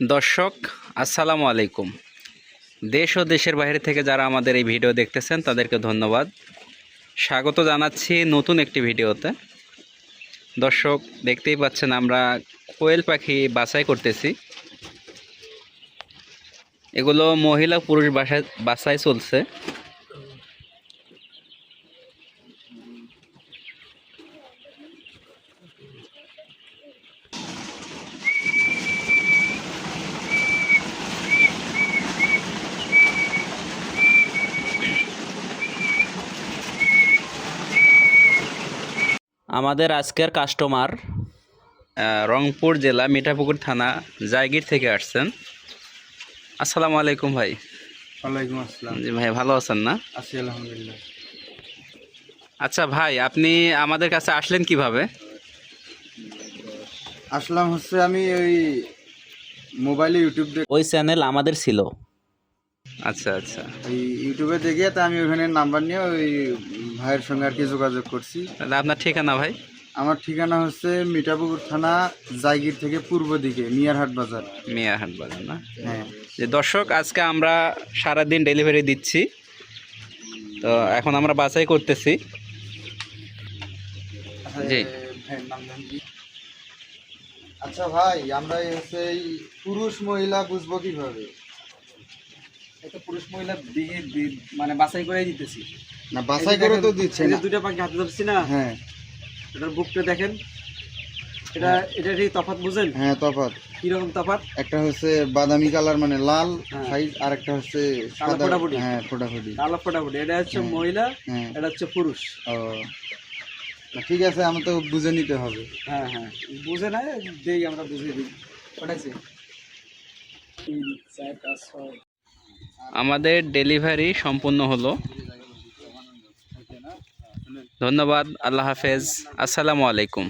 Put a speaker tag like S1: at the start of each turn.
S1: দর্শক, আসসালামু আলাইকুম। দেশ ও দেশের বাইরে থেকে যারা আমাদের এই ভিডিও দেখতেছেন, তাদেরকে ধন্যবাদ। স্বাগত জানাচ্ছি নতুন একটি ভিডিওতে। দর্শক, দেখতেই পাচ্ছেন আমরা কোয়েল পাখি বাছাই করতেছি। এগুলো মহিলা পুরুষ বাসায় বাছাই চলছে। আমাদের আজকের কাস্টমার রংপুর জেলা মিঠাপুকুর থানা জায়গির থেকে আসছেন। আসসালামু আলাইকুম ভাই।
S2: ওয়ালাইকুম আসসালাম।
S1: জি ভাই ভালো আছেন না?
S2: আছি আলহামদুলিল্লাহ।
S1: আচ্ছা ভাই আপনি আমাদের কাছে আসলেন কীভাবে?
S2: আসলাম হচ্ছে আমি ওই মোবাইলে ইউটিউব
S1: ওই চ্যানেল আমাদের ছিল। আচ্ছা আচ্ছা।
S2: ওই ইউটিউবে দেখে তা আমি ওখানে নাম্বার নিয়ে ওই ভাইয়ের সঙ্গে আর কি যোগাযোগ করছি।
S1: তাহলে আপনার ঠিকানা ভাই?
S2: আমার ঠিকানা হচ্ছে মিঠাপুকুর থানা জায়গির থেকে পূর্ব দিকে মিয়ারহাট বাজার।
S1: মিয়াহাট বাজার না?
S2: হ্যাঁ।
S1: যে দর্শক আজকে আমরা সারাদিন ডেলিভারি দিচ্ছি। তো এখন আমরা বাছাই করতেছি। জি।
S2: কি? আচ্ছা ভাই আমরা এই হচ্ছে এই পুরুষ মহিলা বুঝব কীভাবে?
S3: একটা পুরুষ মহিলা দিয়ে মানে বাছাই করে দিতেছি।
S2: না বাছাই করে তো দিচ্ছে না।
S3: দুইটা পাখি হাতে ধরছি না
S2: হ্যাঁ।
S3: এটার বুকটা দেখেন এটা এটা কি তফাৎ বুঝেন?
S2: হ্যাঁ তফাৎ।
S3: কীরকম তফাৎ?
S2: একটা হচ্ছে বাদামি কালার মানে লাল
S3: হ্যাঁ।
S2: আর একটা হচ্ছে সাদা
S3: ফোটাফুটি।
S2: হ্যাঁ ফোটাফুটি।
S3: কালো ফটাফটি। এটা হচ্ছে
S2: হ্যাঁ।
S3: মহিলা
S2: হ্যাঁ।
S3: এটা হচ্ছে পুরুষ।
S2: ও। ঠিক আছে আমি তো বুঝে নিতে হবে।
S3: হ্যাঁ হ্যাঁ। বুঝে না দেই আমরা বুঝিয়ে দিই। ওটাইছে তিন চার পাঁচ ছয়।
S1: আমাদের ডেলিভারি সম্পূর্ণ হলো। ধন্যবাদ আল্লাহ হাফেজ। আসসালামু আলাইকুম।